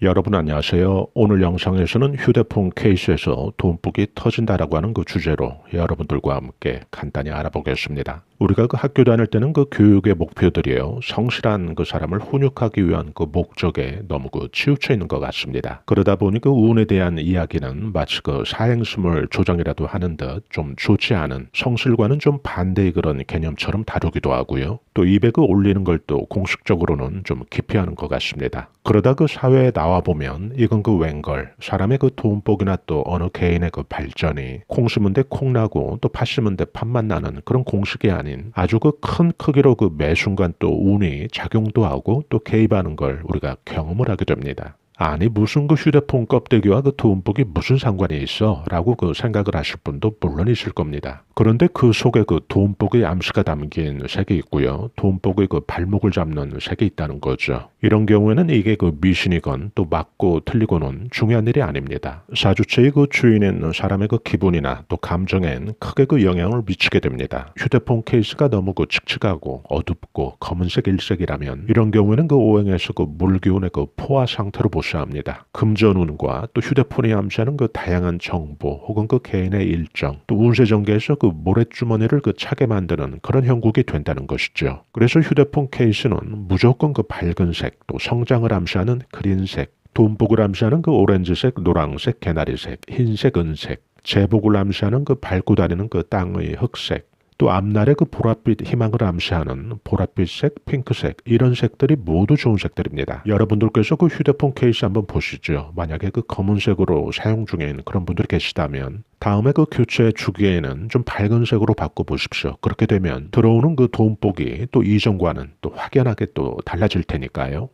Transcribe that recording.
여러분 안녕하세요. 오늘 영상에서는 휴대폰 케이스에서 돈복이 터진다라고 하는 그 주제로 여러분들과 함께 간단히 알아보겠습니다. 우리가 그 학교 다닐 때는 그 교육의 목표들이요. 성실한 그 사람을 훈육하기 위한 그 목적에 너무 그 치우쳐 있는 것 같습니다. 그러다 보니 그 운에 대한 이야기는 마치 그 사행심을 조정이라도 하는 듯 좀 좋지 않은 성실과는 좀 반대의 그런 개념처럼 다루기도 하고요. 또 입에 그 올리는 걸 또 공식적으로는 좀 기피하는 것 같습니다. 그러다 그 사회에 나와 보면 이건 그 웬걸 사람의 그 돈복이나 또 어느 개인의 그 발전이 콩 심은 데 콩 나고 또 팥 심은 데 팥만 나는 그런 공식이 아닌 아주 그 큰 크기로 그 매 순간 또 운이 작용도 하고 또 개입하는 걸 우리가 경험을 하게 됩니다. 아니 무슨 그 휴대폰 껍데기와 그 돈복이 무슨 상관이 있어? 라고 그 생각을 하실 분도 물론 있을 겁니다. 그런데 그 속에 그 돈복의 암시가 담긴 색이 있고요. 돈복의 그 발목을 잡는 색이 있다는 거죠. 이런 경우에는 이게 그 미신이건 또 맞고 틀리고는 중요한 일이 아닙니다. 사주체의 그 주인인 사람의 그 기분이나 또 감정엔 크게 그 영향을 미치게 됩니다. 휴대폰 케이스가 너무 그 칙칙하고 어둡고 검은색 일색이라면 이런 경우에는 그 오행에서 그 물기운의 그 포화 상태로 보 셔야 합니다. 금전운과 또 휴대폰이 암시하는 그 다양한 정보 혹은 그 개인의 일정 또 운세 전개에서 그 모래주머니를 그 차게 만드는 그런 형국이 된다는 것이죠. 그래서 휴대폰 케이스는 무조건 그 밝은색 또 성장을 암시하는 그린색 돈복을 암시하는 그 오렌지색, 노랑색, 개나리색, 흰색, 은색, 제복을 암시하는 그 밟고 다니는 그 땅의 흑색, 또 앞날의 그 보랏빛 희망을 암시하는 보랏빛색, 핑크색 이런 색들이 모두 좋은 색들입니다. 여러분들께서 그 휴대폰 케이스 한번 보시죠. 만약에 그 검은색으로 사용 중인 그런 분들이 계시다면 다음에 그 교체 주기에는 좀 밝은 색으로 바꿔 보십시오. 그렇게 되면 들어오는 그 돈복이 또 이전과는 또 확연하게 또 달라질 테니까요.